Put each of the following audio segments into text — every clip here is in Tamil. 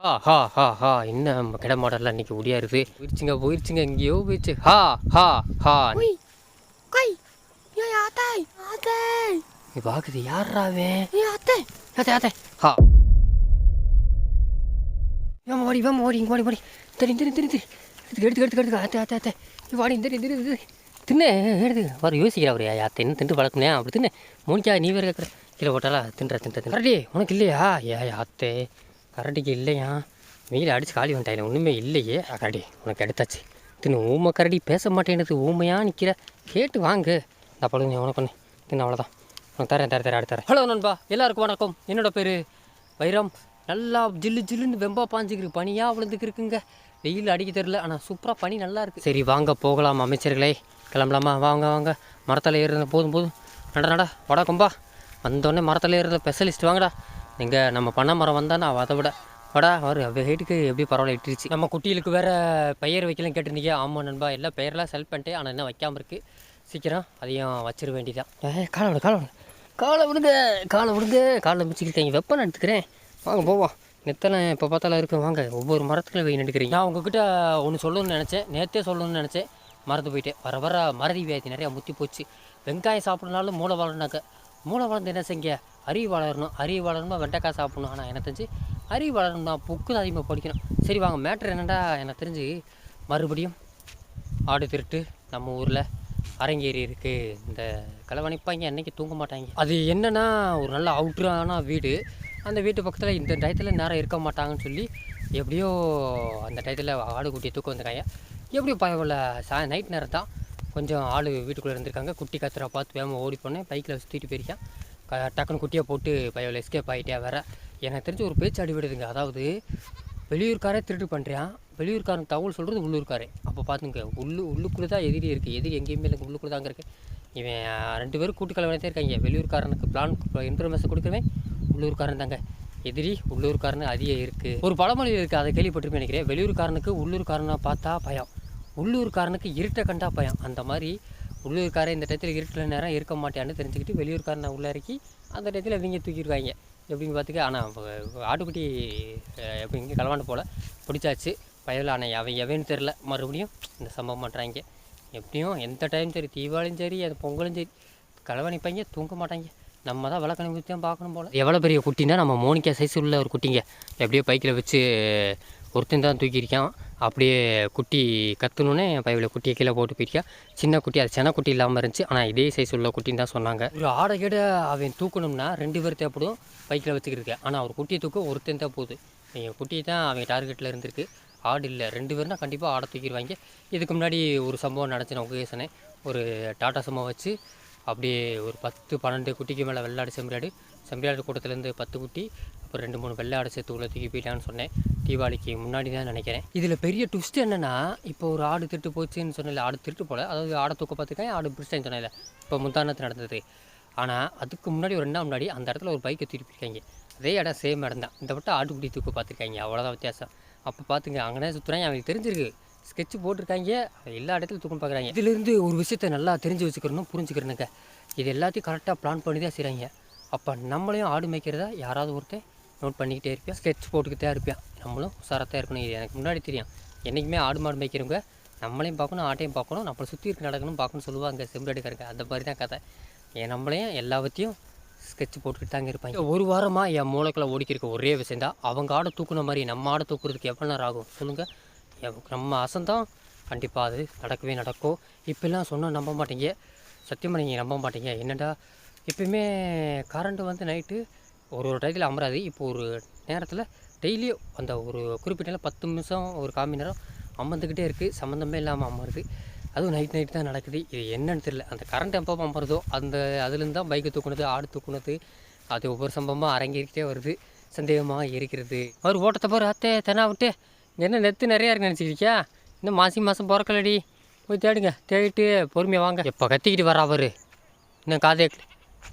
ஹா ஹா ஹா ஹா. என்ன கிட மாடல்லாம் இன்னைக்கு ஒடியாருது போயிடுச்சுங்க போயிடுச்சுங்க எங்கேயோ போயிடுச்சு. ஹா ஹா ஹா. நீ பாக்குது யாராவே ஹா. வேமா ஓடி வேமா ஓடி இங்கே ஓடி ஓடி தெரி தெரி தெரி தெரி. எடுத்து எடுத்து எடுத்து ஆத்தே ஆத்தே ஆத்தே வாடி தெரி தெரி தெரி தின்னு எடுத்து. வர யோசிக்கிறா அவரு யாத்தை என்ன திண்டு வளர்க்கணும் அப்படி தின்னு. மோனிக்கா நீ வேறு கேட்குற கீழே போட்டாலா தின்ற தின்ற தின்ற. உனக்கு இல்லையா? ஏ யாத்தே கரடிக்கு இல்லையா? வெயில் அடிச்சு காலி வந்துட்டாயில ஒன்றுமே இல்லையே. கரடி உனக்கு எடுத்தாச்சு. தின்னு ஊமை கரடி பேச மாட்டேனுது ஊமையாக நிற்கிற கேட்டு வாங்கு. நான் நீ உனக்கு ஒன்று தின்னு அவ்வளோதான் உனக்கு தரேன் தரேன் தரேன் அடுத்து தரேன். ஹலோ நண்பா எல்லாருக்கும் வணக்கம். என்னோட பேர் வைரம். நல்லா ஜில்லு ஜில்லுன்னு வெம்பா பாஞ்சிக்கிருக்கு பனியாக விழுந்துக்கு இருக்குங்க வெயில் அடிக்க தெரில ஆனால் சூப்பராக பனி நல்லா இருக்குது சரி வாங்க போகலாம் அமைச்சர்களே. கிளம்பலாமா? வாங்க வாங்க. மரத்தில் ஏறுறது போதும் போதும். நட நட வடா கொம்பா. வந்தோடனே மரத்தில் ஏறுறது ஸ்பெஷலிஸ்ட் வாங்கடா. நீங்கள் நம்ம பண்ண மரம் வந்தால் நான் அதை விட வடா அவர் ஹைட்டுக்கு எப்படி பரவாயில்ல இட்டுருச்சு. நம்ம குட்டிகளுக்கு வேறு பெயர் வைக்கலாம் கேட்டிருந்தீங்க. ஆமாம் நண்பா எல்லாம் பெயரெலாம் செல் பண்ணிட்டேன் ஆனால் இன்னும் வைக்காமல் இருக்குது சீக்கிரம் அதையும் வச்சிட வேண்டியதான் ஏ காலை விடு காலை விடு. காலை விடுங்க காலை விடுங்க. காலை மிச்சிக்கிட்டேன் வெப்பம் எடுத்துக்கிறேன் வாங்க போவோம். நெத்தனை இப்போ பார்த்தாலும் இருக்கு. வாங்க ஒவ்வொரு மரத்துக்குள்ள வெயில் எடுக்கிறீங்க நான் உங்ககிட்ட ஒன்று சொல்லணும்னு நினச்சேன். நேற்றே சொல்லணும்னு நினச்சேன். மறந்து போயிட்டேன். வர வர மறதி வியாதி நிறையா முத்தி போச்சு. வெங்காயம் சாப்பிட்றனாலும் மூளை வளர்னாக்க மூளை வளர்ந்து என்ன செய்ய அறிவு வளரணும். அறிவு வளரணுமா வெண்டைக்காய் சாப்பிடணும். ஆனால் எனக்கு தெரிஞ்சு அறிவு வளரணும்னா புக்கு தான் அதிகமாக படிக்கணும். சரி வாங்க. மேட்ரு என்னடா? எனக்கு தெரிஞ்சு மறுபடியும் ஆடு திருட்டு நம்ம ஊரில் அரங்கேறி இருக்குது இந்த கலவணிப்பாங்க என்றைக்கு தூங்க மாட்டாங்க. அது என்னன்னா ஒரு நல்ல அவுட்ரான வீடு. அந்த வீட்டு பக்கத்தில் இந்த டயத்தில் நேரம் இருக்க மாட்டாங்கன்னு சொல்லி எப்படியோ அந்த டயத்தில் ஆடு குட்டியை தூக்க வந்திருக்காங்க. எப்படியோ பரவாயில்ல. சா நைட் நேரம் தான் கொஞ்சம் ஆள் வீட்டுக்குள்ளே இருந்திருக்காங்க. குட்டி கத்துறா பார்த்து வேகமாக ஓடி போனேன். பைக்கில் சுற்றிட்டு போயிருக்கேன். டக்குன்னு குட்டியை போட்டு பயவில் எஸ்கேப் ஆகிட்டே வர எனக்கு தெரிஞ்சு ஒரு பேச்சு அடிவிடுதுங்க அதாவது வெளியூர்காரே திருட்டு பண்ணுறான் வெளியூர்காரன் தகவல் சொல்கிறது உள்ளூர்காரே. அப்போ பார்த்துங்க உள்ளு உள்ளுக்குள்ளே தான் எதிரி இருக்குது எதிரி எங்கேயுமே இல்லை உள்ளுக்குள்ளே தாங்க இருக்குது இவன் ரெண்டு பேரும் கூட்டு இருக்காங்க. வெளியூர்காரனுக்கு பிளான் இன்ஃபர்மேஷன் கொடுக்குறவன் உள்ளூர்காரன் தாங்க. எதிரி உள்ளூர்காரன் அதிக இருக்குது ஒரு பழமொழி இருக்குது அதை கேள்விப்பட்டிருப்பேன் நினைக்கிறேன். வெளியூர்காரனுக்கு உள்ளூர்காரனை பார்த்தா பயம். உள்ளூர்காரனுக்கு இருட்டை கண்டா பயம். அந்த மாதிரி உள்ளூர்காரன் இந்த டயத்தில் இருட்டில் நேரம் இருக்க மாட்டேன்னு தெரிஞ்சுக்கிட்டு வெளியூர்காரனை உள்ள இறக்கி அந்த டயத்தில் இவங்க தூக்கிடுவாங்க. எப்படின்னு பார்த்துக்க ஆனால் ஆட்டுக்குட்டி எப்படிங்க எப்படி போல் பிடிச்சாச்சு. பயவில் ஆனால் அவன் எவன்னு தெரில மறுபடியும் இந்த சம்பவம் பண்ணுறாங்க எப்படியும் எந்த டைம் சரி தீபாவளியும் சரி அது பொங்கலும் சரி களவாணிப்பாங்க தூங்க மாட்டாங்க. நம்ம தான் விளக்கணி ஊற்றி தான் பார்க்கணும் போல். எவ்வளோ பெரிய குட்டினா நம்ம மோனிக்கா சைஸ் உள்ள ஒரு குட்டிங்க. எப்படியோ பைக்கில் வச்சு ஒருத்தன் தான் தூக்கியிருக்கான். அப்படியே குட்டி கத்துனோடனே பைவில் குட்டியை கீழே போட்டு போயிருக்கான் சின்ன குட்டி அது சின்ன குட்டி இல்லாமல் இருந்துச்சு. ஆனால் இதே சைஸ் உள்ள குட்டின்னு தான் சொன்னாங்க. ஒரு ஆடை கீட அவன் தூக்கணும்னா ரெண்டு பேர் தேவைப்படும் பைக்கில் வச்சுக்கிருக்கேன் ஆனால் அவர் குட்டியை தூக்க ஒருத்தன் தான் போகுது. என் குட்டி தான் அவன் டார்கெட்டில் இருந்திருக்கு. ஆடு இல்லை. ரெண்டு பேர்னா கண்டிப்பாக ஆடை தூக்கிடுவாங்க. இதுக்கு முன்னாடி ஒரு சம்பவம் நடந்துச்சு நான் ஒரு டாட்டா சும்மா வச்சு அப்படியே ஒரு பத்து பன்னெண்டு குட்டிக்கு மேலே வெள்ளாடு செம்பிராடு செம்பிராடு கூட்டத்துலேருந்து பத்து குட்டி ஒரு ரெண்டு மூணு வெள்ளாடு சேர்த்து உள்ள தூக்கி போயிட்டான்னு சொன்னேன். தீபாவளிக்கு முன்னாடி தான் நினைக்கிறேன். இதில் பெரிய ட்விஸ்ட் என்னென்னா இப்போ ஒரு ஆடு திருட்டு போச்சுன்னு சொன்னல ஆடு திருட்டு போல அதாவது ஆடை தூக்க பார்த்துருக்கேன் ஆடு பிடிச்சேன்னு சொன்னேன் இப்போ முந்தானத்து நடந்தது. ஆனால் அதுக்கு முன்னாடி ஒரு ரெண்டாம் முன்னாடி அந்த இடத்துல ஒரு பைக்கை தூக்கி போயிருக்காங்க. அதே இடம் சேம் இடம் தான். இந்த வட்டம் ஆட்டுக்குட்டி தூக்க பார்த்துருக்காங்க அவ்வளோதான் வித்தியாசம். அப்போ பார்த்துங்க அங்கேனே சுற்றுறாங்க அவங்களுக்கு தெரிஞ்சிருக்கு. ஸ்கெட்ச் போட்டிருக்காங்க எல்லா இடத்துலையும் தூக்கம் பார்க்குறாங்க. இதுலேருந்து ஒரு விஷயத்த நல்லா தெரிஞ்சு வச்சுக்கிறணும் புரிஞ்சுக்கிறனுங்க. இது எல்லாத்தையும் கரெக்டாக பிளான் பண்ணி தான் செய்கிறாங்க அப்போ நம்மளையும் ஆடு மேய்க்கிறதா? யாராவது ஒருத்தன் நோட் பண்ணிக்கிட்டே இருப்பேன் ஸ்கெட்ச் போட்டுக்கிட்டே இருப்பேன் நம்மளும் உசாரத்தான் இருக்கணும். இது எனக்கு முன்னாடி தெரியும். என்றைக்குமே ஆடு மாடு மேய்க்கிறவங்க நம்மளையும் பார்க்கணும் ஆட்டையும் பார்க்கணும் நம்மளை சுற்றி இருக்க நடக்கணும் பார்க்கணும்னு சொல்லுவாங்க. செம்படிக்காரங்க அந்த மாதிரி தான் கதை. என் நம்மளையும் எல்லாவற்றையும் ஸ்கெட்ச் போட்டுக்கிட்டு தாங்க இருப்பாங்க. ஒரு வாரமாக என் மூளைக்குள்ள ஓடிக்கிருக்க ஒரே விஷயம் தான் அவங்க ஆடை தூக்குன மாதிரி நம்ம ஆடை தூக்குறதுக்கு எவ்வளோ நேரம் ஆகும்? சொல்லுங்கள் நம்ம அசந்தான் கண்டிப்பாக அது நடக்கவே நடக்கும். இப்போல்லாம் சொன்னால் நம்ப மாட்டீங்க. சத்தியமாக நீங்கள் நம்ப மாட்டீங்க. என்னடா? எப்பயுமே கரண்ட்டு வந்து நைட்டு ஒரு ஒரு டயத்தில் அமராது. இப்போ ஒரு நேரத்தில் டெய்லியும் அந்த ஒரு குறிப்பிட்ட நேரம் பத்து நிமிஷம் ஒரு காமி நேரம் அமர்ந்துக்கிட்டே இருக்குது சம்மந்தமே இல்லாமல் அமருது. அதுவும் நைட் நைட் தான் நடக்குது. இது என்னன்னு தெரியல. அந்த கரண்ட் எப்போ அமருதோ அந்த அதுலேருந்து தான் பைக்கு தூக்குனது ஆடு தூக்குனது அது ஒவ்வொரு சம்பவமாக அரங்கேறிக்கிட்டே வருது. சந்தேகமாக இருக்கிறது. அவர் ஓட்டத்தை போகிற அத்தே தெனா விட்டு. என்ன நெத்து நிறையா இருக்கு நினச்சிக்கிறியா இன்னும் மாசி மாதம் பிறக்கலடி. போய் தேடுங்க. தேடிட்டு பொறுமையாக வாங்க. எப்போ கத்திக்கிட்டு வர அவர் இன்னும் காதே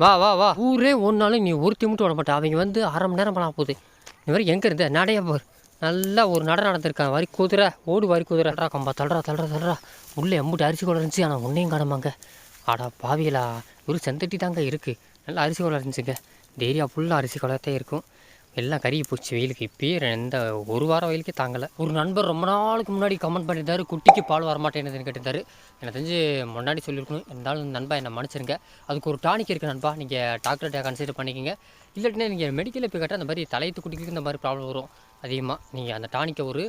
வா வா வா. ஊரே ஒரு நாள் நீ ஒருத்தி மட்டும் விட மாட்டேன் அவங்க வந்து அரை மணி நேரம் பண்ண போகுது. இந்த மாதிரி எங்கே இருந்த? நடைய பாரு நல்லா ஒரு நட நடந்திருக்கான். வரி குதிரை. ஓடு வரி குதிரை. அடா கம்பா தள்ளுறா தள்ளுறா தள்ளுறா உள்ளே எம்பிட்டு அரிசி கூட இருந்துச்சு. ஆனால் உன்னையும் காணமாங்க. ஆடா பாவியலா ஒரு செந்தட்டி தாங்க இருக்குது நல்லா அரிசி கூட இருந்துச்சுங்க. இந்த ஃபுல்லாக அரிசி குளத்தே இருக்கும். எல்லாம் கறி போச்சு வெயிலுக்கு. இப்பயே எந்த ஒரு வாரம் வெயிலுக்கே தாங்கலை. ஒரு நண்பர் ரொம்ப நாளுக்கு முன்னாடி கமெண்ட் பண்ணியிருந்தாரு குட்டிக்கு பால் வரமாட்டேன்னு கேட்டிருந்தாரு எனக்கு தெரிஞ்சு முன்னாடி சொல்லியிருக்கணும் இருந்தாலும் நண்பா என்னை மன்னிச்சிருங்க. அதுக்கு ஒரு டானிக் இருக்குது நண்பா. நீங்கள் டாக்டர்கிட்ட கன்சிடர் பண்ணிக்கோங்க. இல்லாட்டினா நீங்கள் மெடிக்கலில் போய் கேட்டால் அந்த மாதிரி தலையத்து குட்டிக்கு இந்த மாதிரி ப்ராப்ளம் வரும். அதிகமாக நீங்கள் அந்த டானிக்கை ஒரு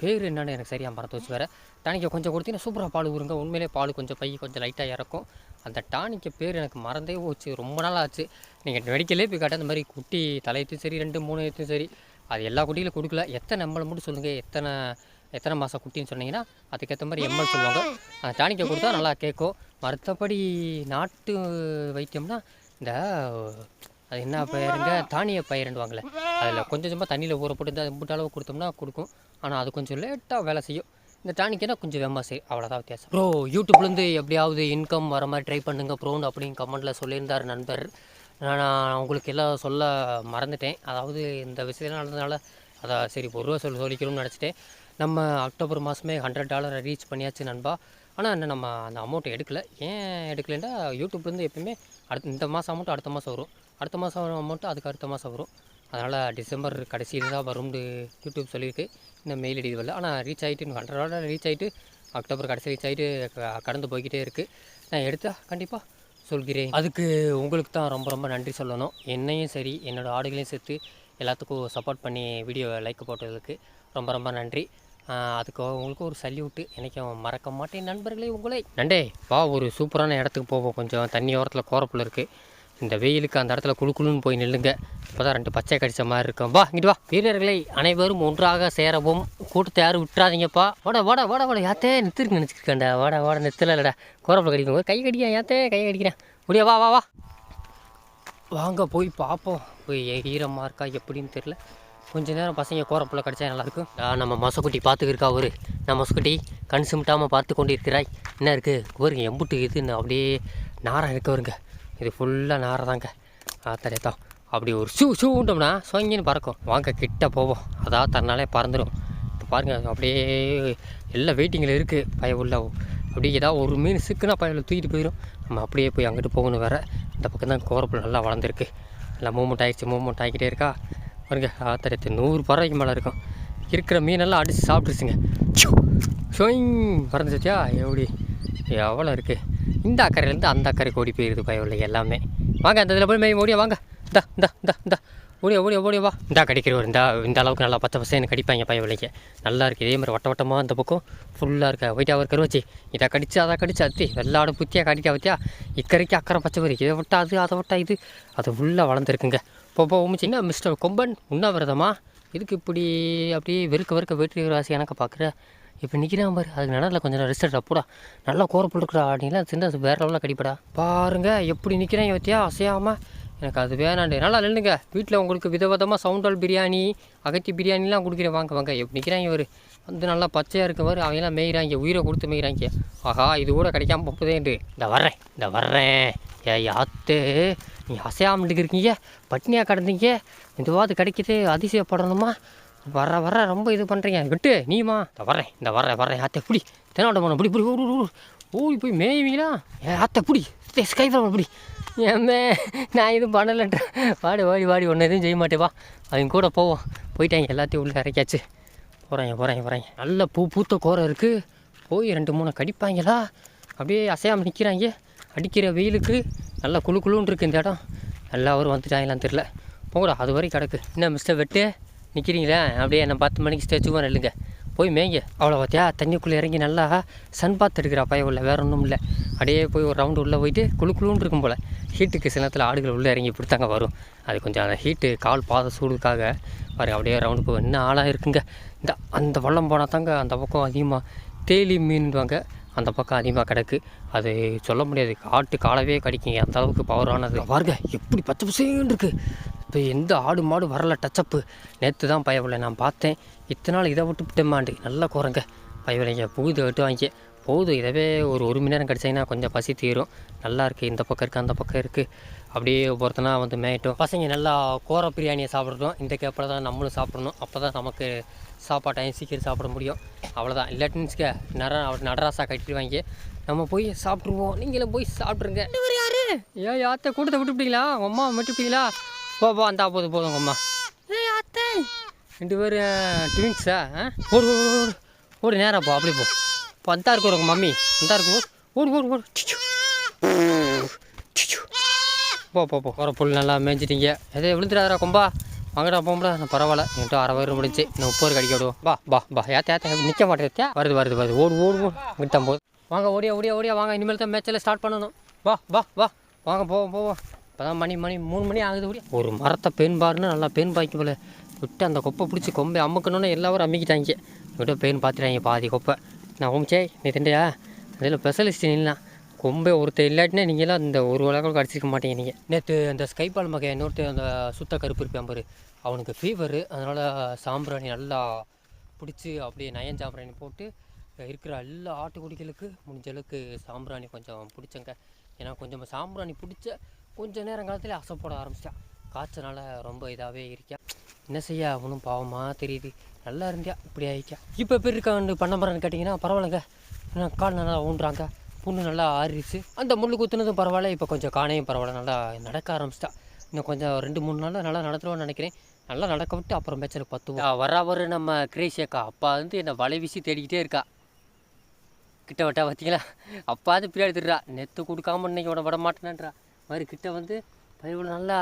பேர் என்னென்னு எனக்கு சரியாக மறந்து வச்சு வேறு. டானிக்கை கொஞ்சம் கொடுத்தீங்கன்னா சூப்பராக பால் ஊருங்க உண்மையிலே பால் கொஞ்சம் பை கொஞ்சம் லைட்டாக இறக்கும். அந்த டானிக்கை பேர் எனக்கு மறந்தே போச்சு. ரொம்ப நாள் ஆச்சு. நீங்கள் மெடிக்கலே போய் கேட்டால் அந்த மாதிரி குட்டி தலையத்தும் சரி ரெண்டு மூணு எத்தும் சரி அது எல்லா குட்டிகளும் கொடுக்கல. எத்தனை நம்மளை மட்டும் சொல்லுங்கள் எத்தனை எத்தனை மாதம் குட்டின்னு சொன்னீங்கன்னா அதுக்கேற்ற மாதிரி எம்எல் சொல்லுவாங்க. அந்த டானிக்கை கொடுத்தா நல்லா கேட்கும். மற்றபடி நாட்டு வைத்தியம்னா இந்த அது என்ன பயிருங்க? தானிய பயிருண்டுவாங்களே அதில் கொஞ்சம் கொஞ்சமாக தண்ணியில் ஊற போட்டு இந்த அளவு கொடுத்தோம்னா கொடுக்கும். ஆனால் அது கொஞ்சம் லேட்டாக வேலை செய்யும். இந்த டானிக்னா கொஞ்சம் வேகமாக அவ்வளோதான் வித்தியாசம். ப்ரோ யூடியூப்லேருந்து எப்படியாவது இன்கம் வர மாதிரி ட்ரை பண்ணுங்க ப்ரோன்னு அப்படின்னு கமெண்ட்டில் சொல்லியிருந்தார் நண்பர். நான் உங்களுக்கு எல்லாம் சொல்ல மறந்துட்டேன். அதாவது இந்த விஷயம் நடந்ததுனால அதை சரி ஒரு ரூபா சொல்லி சொல்லிக்கணும்னு நினச்சிட்டேன். நம்ம அக்டோபர் மாதமே ஹண்ட்ரட் டாலரை ரீச் பண்ணியாச்சு நண்பா. ஆனால் இன்னும் நம்ம அந்த அமௌண்ட்டை எடுக்கல. ஏன் எடுக்கலைன்னா யூடியூப்லேருந்து எப்பயுமே அடுத்த இந்த மாதம் அமௌண்ட் அடுத்த மாதம் வரும். அடுத்த மாதம் அமௌண்ட்டு அதுக்கு அடுத்த மாதம் வரும். அதனால் டிசம்பர் கடைசியில் தான் வரும்னு யூடியூப் சொல்லியிருக்கு. இன்னும் மெயில் ஐடி வரல. ஆனால் ரீச் ஆகிட்டு ஹண்ட்ரட் டாலர் ரீச் ஆகிட்டு அக்டோபர் கடைசி ரீச் ஆகிட்டு கடந்து போய்கிட்டே இருக்குது நான் எடுத்தா கண்டிப்பாக சொல்கிறேன். அதுக்கு உங்களுக்கு தான் ரொம்ப ரொம்ப நன்றி சொல்லணும். என்னையும் சரி என்னோடய ஆடுகளையும் சேர்த்து எல்லாத்துக்கும் சப்போர்ட் பண்ணி வீடியோவை லைக் போட்டதுக்கு ரொம்ப ரொம்ப நன்றி. அதுக்கு உங்களுக்கு ஒரு சல்யூட்டு எனக்கும் மறக்க மாட்டேன் நண்பர்களே உங்களே. நண்டே வா ஒரு சூப்பரான இடத்துக்கு போவோம். கொஞ்சம் தண்ணி ஓரத்தில் கோரப்புல இருக்குது இந்த வெயிலுக்கு அந்த இடத்துல குளு குளுன்னு போய் நில்லுங்க. இப்போ தான் ரெண்டு பச்சை கடிச்ச மாதிரி இருக்கும். வா இங்கிட்டு வா. வீரர்களை அனைவரும் ஒன்றாக சேரவும் கூட்டத்தை யாரும் விட்டுறாதீங்கப்பா. வாடா வாட வாடா வாடா. யாத்தே நிறுத்திருக்கு நினச்சிருக்கேன்டா. வாடா வாட நிறுத்தல இல்லடா கோரப்பில் கடிக்கும் கை கடிக்கிறேன் யாத்தே? கை கடிக்கிறேன். முடியா வா வா வா. வாங்க போய் பார்ப்போம் போய் ஈரமாக இருக்கா எப்படின்னு தெரில கொஞ்ச நேரம் பசங்க கோரப்பில் கிடச்சா நல்லாயிருக்கும். நம்ம மொசக்குட்டி பார்த்துக்கிருக்கா ஒரு நான் மொசக்குட்டி கண் சிமிட்டாமல் பார்த்து கொண்டு இருக்கிறாய் என்ன இருக்குது பாருங்க எம்புட்டு இது அப்படியே நாரம் இருக்க வருங்க. இது ஃபுல்லாக நார தாங்க ஆத்தரே அப்படி ஒரு ஷூ ஷூண்டோம்னா சொங்கின்னு பறக்கும். வாங்க கிட்ட போவோம். அதாவது தன்னாலே பறந்துடும் இப்போ பாருங்கள் அப்படியே எல்லாம் வெயிட்டிங்கில் இருக்குது பய உள்ள அப்படியே ஏதாவது ஒரு மீன் சிக்குனா பயில தூக்கிட்டு போயிடும் நம்ம அப்படியே போய் அங்கிட்டு போகணும் வேறு. இந்த பக்கம் தான் கோரப்பில் நல்லா வளர்ந்துருக்கு. நல்லா மூமெண்ட் ஆகிடுச்சு மூமெண்ட் ஆகிக்கிட்டே இருக்கா. பாருங்க ஆத்தரத்து நூறு பறவைக்கு மேலே இருக்கும். இருக்கிற மீனெல்லாம் அடித்து சாப்பிட்ருச்சுங்க ஷோயிங் பறந்துச்சியா எப்படி? எவ்வளோ இருக்குது இந்த அக்கறையிலேருந்து அந்த அக்கறைக்கு ஓடி போயிடுது பயவில்லை எல்லாமே. வாங்க அந்த இதில் போய் மேய் ஓடியா வாங்க. இந்த இந்த இந்த இந்த. ஓடியா ஓடியா ஓடியா வா. இந்தா கடிக்கிறவர் இந்த. இந்த அளவுக்கு நல்லா பச்சை பசேன்னு கடிப்பாங்க பயவில்லைக்கு நல்லா இருக்குது இதே மாதிரி வட்ட வட்டமாக அந்த பக்கம் ஃபுல்லாக இருக்கா. வைட்டா அவர் கருவச்சி இதை கடிச்சு அதை கடிச்சு அத்தி. வெள்ளாடு புத்தியாக கடிக்க பற்றியா இக்கரைக்கு அக்கறை பச்சை பறி இதை விட்டா அது அதை விட்டா இது. அது ஃபுல்லாக வளர்ந்துருக்குங்க. இப்போ போ உமிச்சின்னா மிஸ்டர் கொம்பன்? உண்ணாவிரதமா? இதுக்கு இப்படி அப்படியே வெறுக்க வெறுக்க வெற்றி ராசி எனக்கு பார்க்குற? இப்போ நிற்கிறான் பாரு. அதுக்கு நல்லா கொஞ்சம் நேரம் ரிசல்ட் அப்படா நல்லா கோர இருக்கிறா அப்படின்னா சின்ன வேற லெவலில் கடிப்படா. பாருங்க எப்படி நிற்கிறேன் இவத்தியா அசையாமல் எனக்கு அது வேணாண்டு. நல்லா நில்லுங்க. வீட்டில் உங்களுக்கு விதவிதமாக சவுண்டல் பிரியாணி அகத்தி பிரியாணிலாம் கொடுக்குறேன். வாங்க வாங்க. எப்படி நிற்கிறாங்க இவர்? வந்து நல்லா பச்சையாக இருக்கவர் அவங்களாம் மேய்கிறாங்க உயிரை கொடுத்து மேய்கிறாங்க ஆஹா இது கூட கிடைக்காம போகுதேண்டு இந்த வர்றேன். இந்த வர்றேன். ஏ யாத்து நீ அசையாமட்டுக்கு இருக்கீங்க. பட்னியாக கிடந்தீங்க. இதுவாது கிடைக்கிது. அதிசயப்படணுமா? வர வர ரொம்ப இது பண்ணுறீங்க விட்டு நீமா இந்த வர்றேன் இந்த வர்றேன் வரேன் ஆத்த புடி. தென்னாட்ட போன புடி புடி ஊரு ஊரு ஓடி போய் மேய்வீங்களா? ஏ அத்தை புடி. ஸ்கை புடி. ஏமே நான் எதுவும் பண்ணலன்ற. வாடி வாடி வாடி ஒன்று எதுவும் செய்ய மாட்டேவா அவங்க கூட போவோம். போயிட்டாங்க எல்லாத்தையும் உள்ளே இறக்கியாச்சு. போகிறாங்க போகிறாங்க போகிறாங்க நல்ல பூ பூத்த கோரை இருக்குது போய் ரெண்டு மூணு கடிப்பாங்களா? அப்படியே அசையாமல் நிற்கிறாங்க அடிக்கிற வெயிலுக்கு நல்லா குளு குழுன்னு இருக்குது இந்த இடம். எல்லாரும் வந்துட்டாங்களான்னு தெரில போங்கடா அது வரைக்கும் கிடக்கு. என்ன மிஸ்டர் வெட்டு? நிற்கிறீங்களா அப்படியே நான் பத்து மணிக்கு ஸ்டேச்சுவாக இல்லைங்க போய் மேய்ங்க. அவ்வளோ பார்த்தியா? தண்ணிக்குள்ளே இறங்கி நல்லா சன் பாத் எடுக்கிறா பய உள்ள. வேறு ஒன்றும் இல்லை. அப்படியே போய் ஒரு ரவுண்டு உள்ளே போயிட்டு குளு குளுன்னு இருக்கும் போல். ஹீட்டுக்கு சில நேரத்தில் ஆடுகள் உள்ளே இறங்கி பிடித்தாங்க வரும். அது கொஞ்சம் அந்த ஹீட்டு கால் பாத சூடுக்காக பாருங்க அப்படியே ரவுண்டு போய் என்ன ஆளாக இருக்குங்க. இந்த அந்த வள்ளம் போனால் தாங்க அந்த பக்கம் அதிகமாக தேலி மீன்வாங்க அந்த பக்கம் அதிகமாக கிடக்கு. அது சொல்ல முடியாது. காட்டு காலவே கடிக்குங்க. அந்த அளவுக்கு பவரானது பாருங்க எப்படி பச்சை பசேன்னு இருக்குது இப்போ எந்த ஆடு மாடு வரல டச்சப்பு நேற்று தான் பயவில்லை நான் பார்த்தேன். இத்தனை நாள் இதை விட்டு விட்டேமாண்டு நல்லா குறைங்க பயவில்லைங்க புகுது விட்டு வாங்கி போதும் இதவே ஒரு ஒரு மணி நேரம் கிடச்சிங்கன்னா கொஞ்சம் பசி தீரும். நல்லா இருக்குது இந்த பக்கம் இருக்குது அந்த பக்கம் இருக்குது அப்படியே ஒருத்தனா வந்து மேயட்டும். பசங்க நல்லா கோர பிரியாணியை சாப்பிட்றோம் இந்த கேப்பில் தான் நம்மளும் சாப்பிடணும். அப்போ தான் நமக்கு சாப்பாட்டையும் சீக்கிரம் சாப்பிட முடியும். அவ்வளோதான் இல்லாட்டின்னு நர நடராசா கட்டிடுவாங்க. நம்ம போய் சாப்பிட்ருவோம் நீங்களும் போய் சாப்பிட்ருங்க யாரு? ஏன் யாத்த கூட்டத்தை விட்டுப்பிட்டீங்களா அம்மா விட்டுப்பிட்டீங்களா போ போ அந்தா போதும் போதும் அம்மா. ரெண்டு பேரும் ட்வின்ஸா ஓடு ஓடு ஓடு, ஓடு. நேராக போ அப்படி போ. இப்போ அந்த இருக்கும் உங்கள் மம்மி. அந்த இருக்கும் ஓடு. ஓடு ஓடு டிச்சு. டிச்சு. போ போ போ. போகிற புல் நல்லா மேய்ஞ்சிட்டீங்க எதே விழுந்துடாதடா கொம்பா. வாங்கடா போகடா நான் பரவாயில்ல. என்கிட்ட அரை வயிறு முடிஞ்சு நான் முப்பது கடிக்க விடுவோம். பா பா பா. ஏத்த ஏத்த. நிற்க மாட்டேன் வருது வருது வருது. ஓடு ஓடு ஓடு. விட்டான் போது வாங்க ஓடியா ஓடியா ஓடியா. வாங்க. இனிமேல் தான் மேட்சில் ஸ்டார்ட் பண்ணணும். வா வா வா வாங்க போவோம் போவோம். இப்போதான் மணி மணி மூணு மணி ஆகுது கூட ஒரு மரத்தை பெண் பாருன்னு நல்லா பெண் பாய்க்கு போல விட்டு அந்த கொப்பை பிடிச்சி கொம்பை அமுக்கணும்னு எல்லாரும் அமுக்கிட்டாங்க. விட்டு பெயின் பார்த்துட்டாங்க பாதி கொப்பை. நான் ஓமிச்சே நீ திண்டையா அதில் ஸ்பெஷலிஸ்ட் நில்லாம் கொம்பே ஒருத்தர் இல்லாட்டினா நீங்களாம் இந்த ஒரு உலகம் அடிச்சிருக்க மாட்டீங்க நீங்கள் நேற்று அந்த ஸ்கைபால் மகன் இன்னொருத்தர் அந்த சுத்த கருப்பு இருப்பேன் பாரு. அவனுக்கு ஃபீவரு அதனால் சாம்பிராணி நல்லா பிடிச்சி அப்படியே நயன் சாம்பிராணி போட்டு இருக்கிற எல்லா ஆட்டுக்குடிகளுக்கு முடிஞ்ச அளவுக்கு சாம்பிராணி கொஞ்சம் பிடிச்சங்க. ஏன்னா கொஞ்சம் சாம்பிராணி பிடிச்ச கொஞ்ச நேரம் காலத்தில் அசை ஆரம்பிச்சிட்டான் காய்ச்சனால ரொம்ப இதாகவே இருக்கா என்ன செய்ய அவனும் பாவமாக தெரியுது. நல்லா இருந்தியா? இப்படி ஆகிக்கா இப்போ எப்படி இருக்கான்னு பண்ண போகிறான்னு கேட்டிங்கன்னா பரவாயில்லைங்க. ஏன்னா கால் நல்லா ஊன்றாங்க. புண்ணு நல்லா ஆறிடுச்சு. அந்த முள் குத்துனதும் பரவாயில்ல. இப்போ கொஞ்சம் காணையும் பரவாயில்ல. நல்லா நடக்க ஆரம்பிச்சிட்டா. இன்னும் கொஞ்சம் ரெண்டு மூணு நாளில் நல்லா நடத்துருவான்னு நினைக்கிறேன். நல்லா நடக்க விட்டு அப்புறம் மேட்சில் பத்து வராவர் நம்ம கிரேஷியக்கா அப்பா வந்து என்னை வலை வீசி தேடிக்கிட்டே இருக்கா. கிட்ட வட்டா பார்த்தீங்களா அப்பாவது பின்னாடி திருறா நெத்து கொடுக்காம இன்னைக்கு விட விட மாட்டேனன்றா. மாதிரி கிட்ட வந்து பைபிள் நல்லா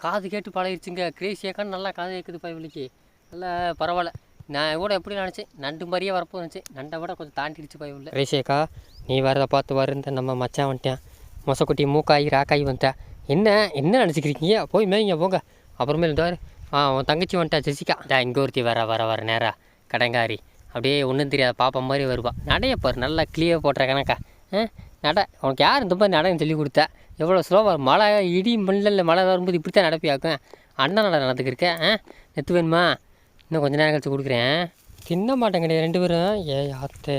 காது கேட்டு பழகிடுச்சுங்க கிரேசியாக்கான்னு நல்லா காது கேட்குது பைபிளுக்கு. நல்லா பரவாயில்ல. நான் கூட எப்படி நினச்சேன்? நண்டு மாதிரியே வரப்போ நினச்சேன். நண்டை விட கொஞ்சம் தாண்டிடுச்சு பைபிளில். கிரேசியக்கா நீ வரதை பார்த்து வருந்த நம்ம மச்சான் வந்துட்டேன். மொசக்குட்டி மூக்காயி ராக்காய் வந்துட்டேன். என்ன என்ன நினச்சிக்கிறீங்க போய் மேய்ங்க போங்க. அப்புறமே இருந்தார் ஆ உன் தங்கச்சி வந்துட்டா ஜெசிகா. டா இங்கே ஒருத்தி வர வர வர நேரா. கடங்காரி. அப்படியே ஒன்றும் தெரியாத பாப்பா மாதிரி வருவா. நடைய பாரு நல்லா கிளியர் போட்டுற கணக்கா ஆ? நட உனக்கு யார் இந்த மாதிரி நடைன்னு சொல்லி கொடுத்தா? எவ்வளோ ஸ்லோவாக மழை இடி மண்ணில் மழை வரும்போது இப்படி தான் நடப்பியாக்கும் அண்ணன் நட நடந்துக்கிருக்கேன் ஆ? நெத்து வேணுமா? இன்னும் கொஞ்ச நேரம் கழிச்சு கொடுக்குறேன் தின்ன மாட்டேங்க கிடையாது ரெண்டு பேரும். ஏ அத்தை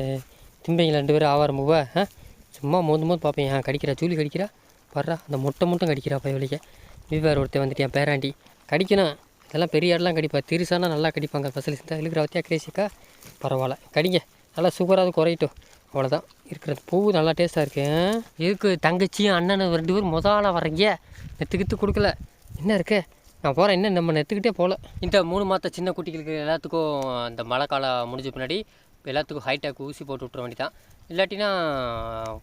திம்பிங்க ரெண்டு பேரும் ஆவாரம் ஆ? சும்மா மோந்து மோந்து பார்ப்பேன். ஏன் கடிக்கிறா சூலி கடிக்கிறா? வர்றா அந்த முட்டை மட்டும் கடிக்கிறா பயவலிக்க விவார் ஒருத்தன் வந்துட்டேன் பேராண்டி. கடிக்கணும். இதெல்லாம் பெரிய இடம்லாம் கடிப்பா. திருசானா நல்லா கடிப்பாங்க ஸ்பெஷலிஸ்ட் இருக்கிற வத்தியா கிரேசிக்கா பரவாயில்ல. கடிங்க. நல்லா சுகராது குறையட்டும். அவ்வளோதான் இருக்கிற பூ நல்லா டேஸ்ட்டாக இருக்கு. ஆ? தங்கச்சியும் அண்ணனும் ரெண்டு பேரும் முதல்ல வரீங்க நெத்துக்கிட்டு கொடுக்கல. என்ன இருக்கு? நான் போகிறேன் என்ன நம்ம நெத்துக்கிட்டே போகல இந்த மூணு மாத சின்ன குட்டிகளுக்கு எல்லாத்துக்கும் அந்த மழை காலம் முடிஞ்ச பின்னாடி எல்லாத்துக்கும் ஹைடெக் ஊசி போட்டு விட்ற வேண்டி தான் இல்லாட்டினா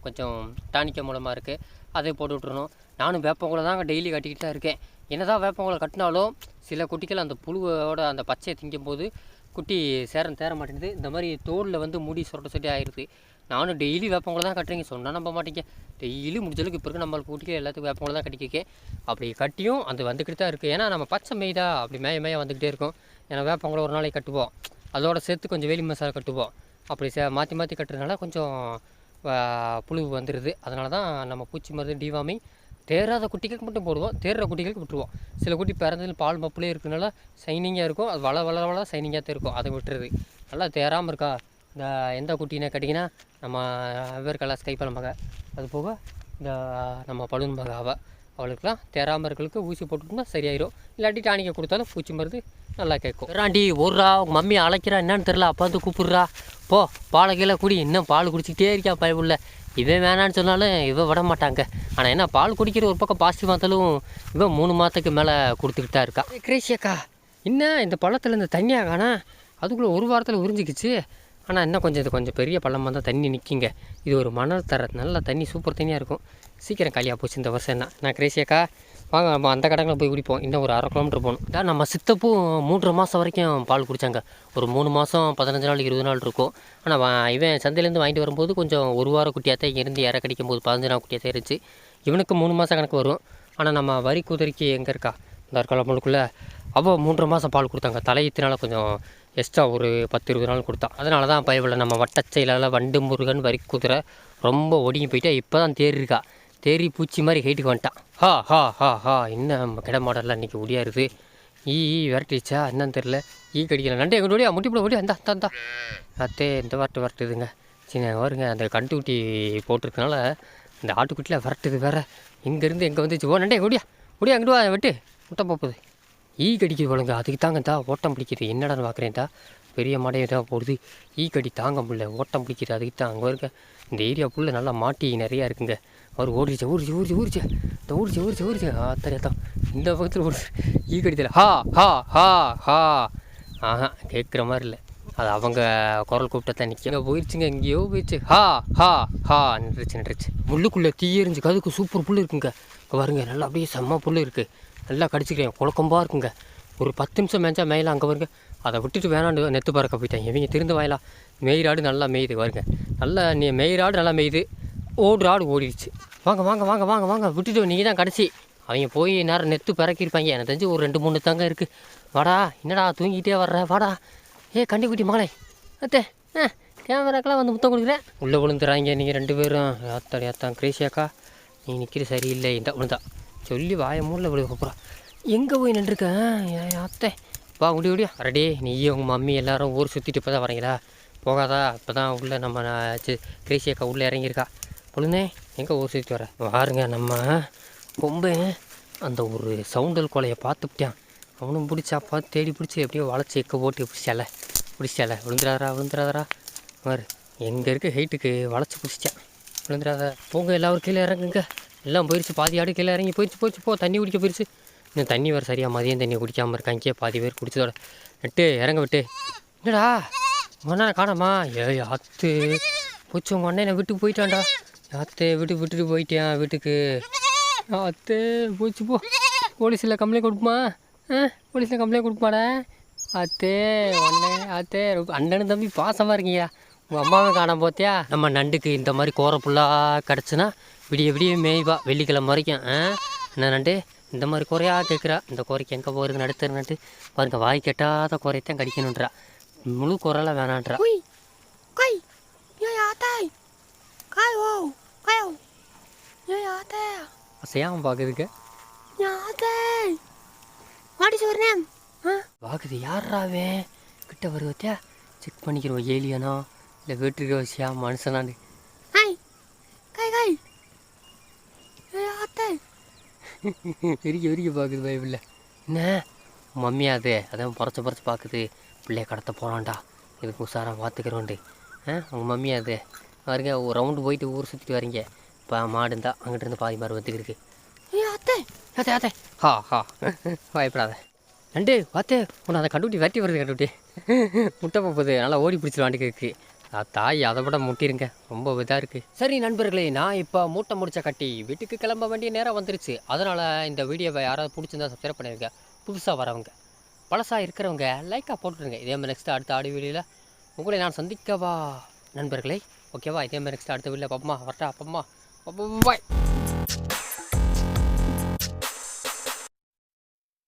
கொஞ்சம் டானிக்க மூலமாக இருக்குது அதை போட்டு விட்றணும் நானும் வேப்பங்குளை தான் டெய்லி கட்டிக்கிட்டு தான் இருக்கேன். என்ன தான் வேப்பங்குளை கட்டினாலும் சில குட்டிகள் அந்த புழுவோட அந்த பச்சையை திங்கும்போது குட்டி சேரம் தேர மாட்டேங்குது. இந்த மாதிரி தோலில் வந்து முடி சொரட்ட சொட்டி ஆயிடுது. நானும் டெய்லி வேப்பங்குளை தான் கட்டுறீங்க சொன்னால் நம்ப மாட்டீங்க. டெய்லி முடிஞ்சளவுக்கு இப்போ இருக்க நம்மளுக்கு குட்டிகள் எல்லாத்துக்கும் வேப்பங்குளை தான் கட்டிக்கேன் அப்படி கட்டியும் அது வந்துக்கிட்டு தான் இருக்குது ஏன்னா நம்ம பச்சை மெய்தா அப்படி மேய மேய வந்துக்கிட்டே இருக்கும். ஏன்னா வேப்பங்குளை ஒரு நாளைக்கு கட்டுவோம். அதோட சேர்த்து கொஞ்சம் வேலி மசாலா கட்டுவோம். அப்படி சே மாற்றி மாற்றி கட்டுறதுனால கொஞ்சம் புழு வந்துடுது அதனால தான் நம்ம பூச்சி மருந்து டிவாமி தேராத குட்டிகளுக்கு மட்டும் போடுவோம். தேர்ற குட்டிகளுக்கு விட்டுருவோம். சில குட்டி பிறந்ததில் பால் மப்புலே இருக்கிறதுனால சைனிங்காக இருக்கும். அது வள வள வள சைனிங்காக தான் இருக்கும். அதை விட்டுறது நல்லா தேராமல் இருக்கா? இந்த எந்த குட்டினே கேட்டிங்கன்னா நம்ம வேர்க்கலா ஸ்கைப்பழம் மக அது போக இந்த நம்ம பலூன் மக அவளுக்குலாம் தேராமல் ஊசி போட்டுருந்தா சரியாயிரும். இல்லாட்டி டானிக்கை கொடுத்தாலும் பூச்சி மருந்து நல்லா கேட்கும். ராண்டி ஒருரா உங்கள் மம்மி அழைக்கிறா என்னன்னு தெரில அப்போ வந்து கூப்பிட்றா. போ பாலை கீழே குடி இன்னும் பால் குடிச்சிக்கிட்டே இருக்கா பயமுள்ள. இவன் வேணான்னு சொன்னாலும் இவன் விட மாட்டாங்க. ஆனால் என்ன பால் குடிக்கிற ஒரு பக்கம் பாசிட்டிவ் இருந்தாலும் இவன் மூணு மாதத்துக்கு மேலே கொடுத்துக்கிட்டு தான் இருக்கா. கிரேஷியக்கா என்ன இந்த பழத்தில் இந்த தண்ணியாக காணா? அதுக்குள்ளே ஒரு வாரத்தில் உறிஞ்சிக்கிச்சு. ஆனால் இன்னும் கொஞ்சம் இது கொஞ்சம் பெரிய பள்ளமாக தான் தண்ணி நிற்கிங்க இது ஒரு மணல் தர நல்ல தண்ணி சூப்பர் தண்ணியாக இருக்கும். சீக்கிரம் காலியாக போச்சு இந்த வருஷம் என்ன நான் கிரேசியாக்கா வாங்க நம்ம அந்த கடங்களை போய் குடிப்போம். இன்னும் ஒரு அரை கிலோமீட்டர் போகணும். இதான் நம்ம சித்தப்பும் மூன்றரை மாதம் வரைக்கும் பால் குடித்தாங்க ஒரு மூணு மாதம் பதினஞ்சு நாள் இருபது நாள் இருக்கும். ஆனால் இவன் சந்தையிலேருந்து வாங்கிட்டு வரும்போது கொஞ்சம் ஒரு வாரம் குட்டியாக தான் இருந்து இற கடிக்கும் போது பதினஞ்சு நாள் குட்டியாக தான் இருந்துச்சு. இவனுக்கு மூணு மாதம் கணக்கு வரும். ஆனால் நம்ம வரி குதிரைக்கு எங்கே இருக்கா? இந்த இருக்கலாம் அவள் மூன்றரை மாதம் பால் கொடுத்தாங்க. தலையத்தினால கொஞ்சம் எக்ஸ்ட்ரா ஒரு பத்து இருபது நாள் கொடுத்தா. அதனால தான் பயவில் நம்ம வட்டச்செயலால் வண்டு முருகன் வரி குதிரை ரொம்ப ஒடுங்கி போயிட்டா இப்போ தான் தேர் இருக்கா தேறி பூச்சி மாதிரி ஹைட்டுக்கு வந்துட்டான். ஹா ஹா ஹா ஹா என்ன கிட மாடலில் இன்றைக்கி ஒடியாருது. ஈ ஈ விரட்டிச்சா என்னன்னு தெரில ஈ கடிக்கல. நண்டு எங்கள் ஓடியா போட ஓடியா அந்த அந்த அத்தே இந்த வரட்டு வரட்டுதுங்க. சின்ன வருங்க. அந்த கண்டுக்குட்டி போட்டிருக்கனால இந்த ஆட்டுக்குட்டியில் விரட்டுது வேறு. இங்கேருந்து எங்கே வந்துச்சு? ஓ நண்டே ஓடியா ஓடியா அங்கிட்டு வா வெட்டு. முட்டை போப்புது ஈ கடிக்கு போலங்க அதுக்கு தாங்கதா ஓட்டம் பிடிக்கிறது என்னடான்னு பார்க்குறேன்டா பெரிய மாடையை தான் போடுது. ஈ கடி தாங்க முடியல. ஓட்டம் பிடிக்கிறது அதுக்கு தான் அங்கே இருக்க. இந்த ஏரியா ஃபுல்லாக நல்லா மாட்டி நிறையா இருக்குங்க. அவர் ஓடிச்சு ஊறிச்சு ஊறிச்சு ஊறிச்சு இந்த ஊறிச்சு ஊறிச்சு ஊறிச்சு ஆ தெரியா தான். இந்த பக்கத்தில் ஒரு ஈ கடித்தில் ஹா ஹா ஹா ஹா. ஆஹா கேட்குற மாதிரி இல்லை. அது அவங்க குரல் கூப்பிட்டா நிற்க போயிடுச்சுங்க எங்கேயோ போயிடுச்சு ஹா ஹா ஹா. நின்றுச்சு நின்றுச்சு. முள்ளுக்குள்ளே தீ எரிஞ்சு கதுக்கு சூப்பர் புல் இருக்குங்க. பாருங்க நல்லா அப்படியே செம்ம புல் இருக்குது நல்லா கடிச்சிக்கிறேன். குழக்கம்பாக இருக்குங்க. ஒரு பத்து நிமிஷம் மேய்ச்சா மேயில அங்கே பாருங்க. அதை விட்டுட்டு வேணாண்டு நெத்து பறக்க போயிட்டேன். இவங்க திருந்து வாயிலா. மெயிராடு நல்லா மேயுது பாருங்க. நல்லா நீ மெயிராடு நல்லா மேயுது. ஓடுற ஆடு ஓடிடுச்சு. வாங்க வாங்க வாங்க வாங்க வாங்க. விட்டுட்டு நீங்கள் தான் கடைசி. அவங்க போய் நேரம் நெத்து பிறக்கிருப்பாங்க. எனக்கு தெரிஞ்சு ஒரு ரெண்டு மூணு தாங்க இருக்குது வாடா என்னடா தூங்கிட்டே வர்ற? வாடா. ஏ கண்டுபிடி மகளே. அத்தே ஆ கேமராக்கெல்லாம் வந்து முத்தம் கொடுக்குறேன் உள்ளே விழுந்துறாங்க. நீங்கள் ரெண்டு பேரும். யாத்தாடி யாத்தான் கிரேசியாக்கா நீ நிற்கிற சரியில்லை. இந்த விழுந்தா சொல்லி வாய மூடில் விழுக போகிறா எங்கே போய் நின்றுருக்கேன் ஏன் அத்தை. வா முடி முடியா ரெடி நீயும் உங்கள் மம்மி எல்லாரும் ஊர் சுற்றிட்டு இப்போ தான் வரீங்களா போகாதா? இப்போ தான் உள்ளே நம்ம கிரேசி அக்கா உள்ளே இறங்கியிருக்கா. பொழுந்தே எங்கே ஊர் சுற்றி வர? பாருங்க நம்ம ரொம்ப அந்த ஒரு சவுண்டல் கொலையை பார்த்துப்பிட்டான் அவனும் பிடிச்சா பார்த்து தேடி பிடிச்சி எப்படியோ வளைச்சி எக்க போட்டு பிடிச்சால. பிடிச்சால. விழுந்துடாதரா விழுந்துடாதரா பாரு எங்கே இருக்க ஹைட்டுக்கு வளைச்சி பிடிச்சிட்டான். விழுந்துடாத. போங்க எல்லாரும் கீழே இறங்குங்க. எல்லாம் போயிடுச்சு பாதி ஆடு கீழே இறங்கி போயிடுச்சு போயிடுச்சு போ. தண்ணி குடிக்க போயிடுச்சு இன்னும் தண்ணி வர சரியாக மதியம் தண்ணி குடிக்காமல் இருக்காங்க பாதி பேர் குடிச்சதோட. நட்டு இறங்க விட்டு. என்னடா? உங்கள் காணாமா? ஏய் அத்து போச்சு உங்கள் அண்ணன் வீட்டுக்கு போயிட்டான்டா. அத்தை வீட்டுக்கு விட்டுட்டு போயிட்டேன் வீட்டுக்கு? அத்தே போச்சு போ. போலீஸில் கம்ப்ளைண்ட் கொடுப்போமா ஆ? போலீஸில் கம்ப்ளைண்ட் கொடுப்பாடா அத்தே உடனே அத்தே ரொம்ப தம்பி பாசமாக இருக்கீங்க உங்கள் அம்மாவை காணாம போத்தியா? நம்ம நண்டுக்கு இந்த மாதிரி கோர புல்லாக கிடச்சுன்னா விடிய விடிய மேய்வா வெள்ளிக்கிழமை வரைக்கும் என்ன நண்டு? இந்த மாதிரி குறையா கேட்குறா. இந்த குறைக்கு எங்கே போகிறது நடுத்தர் நட்டு பாருங்க வாய் கெட்டாத குறையத்தான் கடிக்கணுன்றா. முழு குறைலாம் வேணான்றா. அசையாமல் பார்க்குதுக்கு வாக்குது யாராவே கிட்ட வருவத்தியா செக் பண்ணிக்கிறோம் ஏலியனா. இல்லை வீட்டுக்கு வச்சியா மனுஷனான்னு ஹாய். கை கை. ஏ ஆத்தே. பெரிய பெரிய பார்க்குது பைபிளில் என்ன? மம்மியா அது அதான் பறச்சு பறச்சு பார்க்குது. பிள்ளைய கடத்த போகலான்டா இதுக்கு உஷாராக பார்த்துக்கிறோண்டு ஆ உங்கள் மம்மியா அது. பாருங்க ஒரு ரவுண்டு போயிட்டு ஊர் சுற்றிட்டு வரீங்க. இப்போ மாடு இருந்தா அங்கிட்டு இருந்து பாதி மாடு வந்துருக்கு. ஏ ஆத்தே. அத்தே அத்தே ஹா ஹா. பயப்படாத. நண்டு பார்த்தே உன்னை அதை கண்டுபிடி வெட்டி வருது கண்டுபிடி. முட்டை போகுது நல்லா ஓடி பிடிச்சிட்டு வாண்டிக்கு இருக்கு ஆ, தாய் அதை விட முட்டிருங்க. ரொம்ப இதாக இருக்குது சரி நண்பர்களே நான் இப்போ மூட்டை முடிச்ச கட்டி வீட்டுக்கு கிளம்ப வேண்டிய நேரம் வந்துருச்சு. அதனால் இந்த வீடியோவை யாராவது பிடிச்சிருந்தா சப்ஸ்கிரைப் பண்ணிருங்க. புதுசாக வரவங்க பழசாக இருக்கிறவங்க லைக்காக போட்டுருங்க. இதே மாதிரி நெக்ஸ்ட் அடுத்த ஆடி வீடியோவில் உங்களை நான் சந்திக்கவா? நண்பர்களே ஓகேவா இதே மாதிரி நெக்ஸ்ட் அடுத்த வீடியோவில் பப்பமா வரட்டா அப்பம்மா பாய்